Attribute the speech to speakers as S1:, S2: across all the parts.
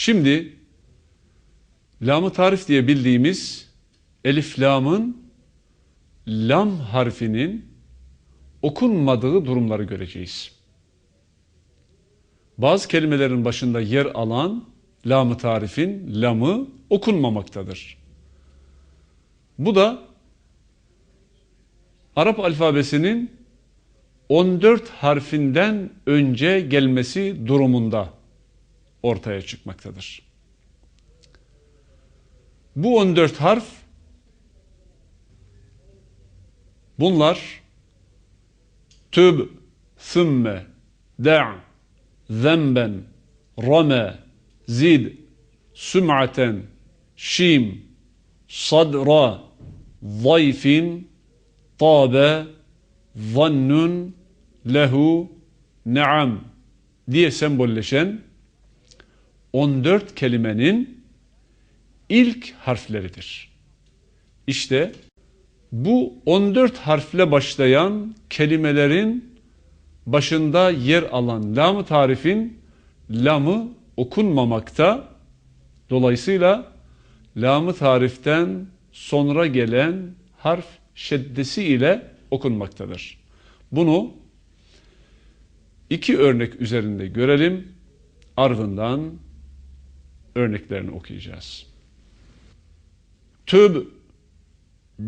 S1: Şimdi lamı tarif diye bildiğimiz elif lamın lam harfinin okunmadığı durumları göreceğiz. Bazı kelimelerin başında yer alan lamı tarifin lamı okunmamaktadır. Bu da Arap alfabesinin 14 harfinden önce gelmesi durumunda ortaya çıkmaktadır. Bu 14 harf bunlar tüb, sümme, da' zenben, rame, zid, süm'aten, şim, sadra, zayfin, tabe, zannun, lehu, naam diye sembolleşen 14 kelimenin ilk harfleridir. İşte bu 14 harfle başlayan kelimelerin başında yer alan lam tarifin lamı okunmamakta. Dolayısıyla lamı tariften sonra gelen harf şeddesi ile okunmaktadır. Bunu iki örnek üzerinde görelim. Ardından örneklerini okuyacağız. Tüb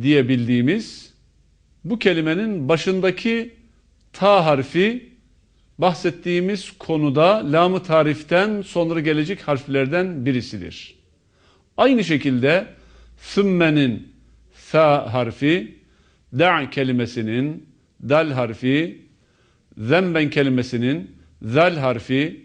S1: diye bildiğimiz bu kelimenin başındaki ta harfi bahsettiğimiz konuda lamı tariften sonra gelecek harflerden birisidir. Aynı şekilde sümmenin sa harfi, da' kelimesinin dal harfi, zemben kelimesinin zal harfi,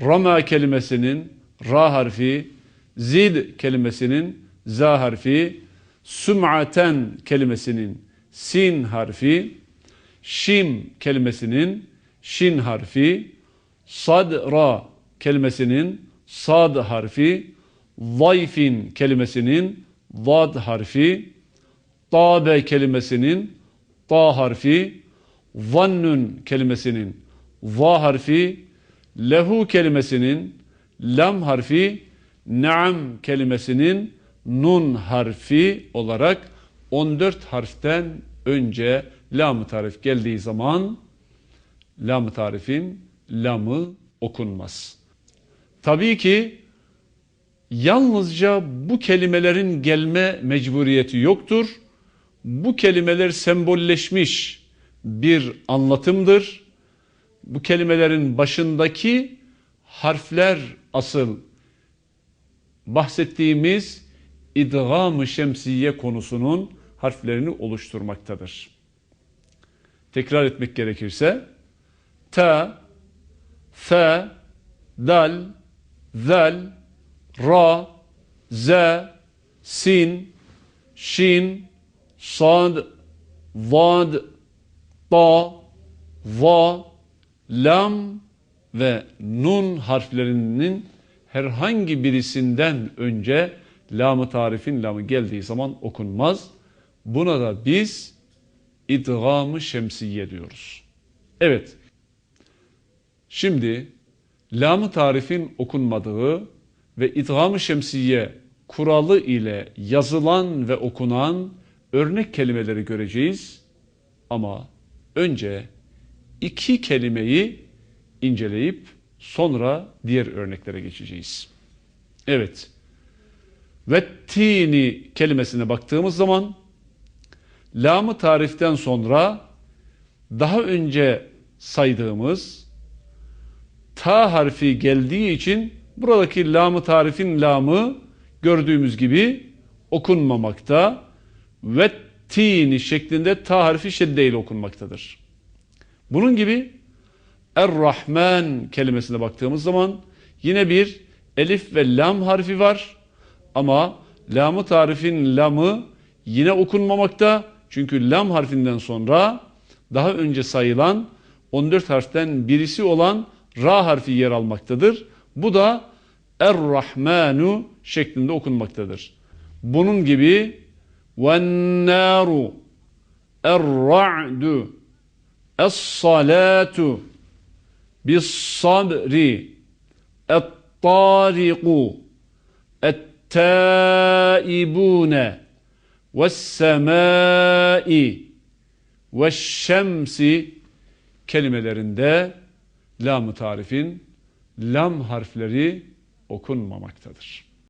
S1: rama kelimesinin ra harfi, zid kelimesinin za harfi, süm'aten kelimesinin sin harfi, şim kelimesinin şin harfi, sadra kelimesinin sad harfi, zayfin kelimesinin vad harfi, tabe kelimesinin ta harfi, zannun kelimesinin va harfi, lehu kelimesinin lam harfi, naam kelimesinin nun harfi olarak 14 harften önce lam tarif geldiği zaman lam tarifin lamı okunmaz. Tabii ki yalnızca bu kelimelerin gelme mecburiyeti yoktur. Bu kelimeler sembolleşmiş bir anlatımdır. Bu kelimelerin başındaki harfler asıl bahsettiğimiz idgam-ı şemsiye konusunun harflerini oluşturmaktadır. Tekrar etmek gerekirse ta, fa, dal, zal, ra, z, sin, şin, sad, vad, ta, va, lam ve nun harflerinin herhangi birisinden önce lamı tarifin lamı geldiği zaman okunmaz. Buna da biz idgamı şemsiye diyoruz. Evet. Şimdi lamı tarifin okunmadığı ve idgamı şemsiye kuralı ile yazılan ve okunan örnek kelimeleri göreceğiz. Ama önce iki kelimeyi inceleyip sonra diğer örneklere geçeceğiz. Evet. Ve tini kelimesine baktığımız zaman lamı tariften sonra daha önce saydığımız ta harfi geldiği için buradaki lamı tarifin lamı gördüğümüz gibi okunmamakta ve tini şeklinde ta harfi şeddeyle okunmaktadır. Bunun gibi Er-Rahman kelimesine baktığımız zaman yine bir elif ve lam harfi var ama lamı tarifin lamı yine okunmamakta çünkü lam harfinden sonra daha önce sayılan 14 harften birisi olan ra harfi yer almaktadır. Bu da Er-Rahmanu şeklinde okunmaktadır. Bunun gibi وَالنَّارُ Er-Ra'du Es-Salatu Bis-Sabri et-tariku, et-taibune, ve's-semai, ve'ş-şemsi kelimelerinde lam-ı tarifin lam harfleri okunmamaktadır.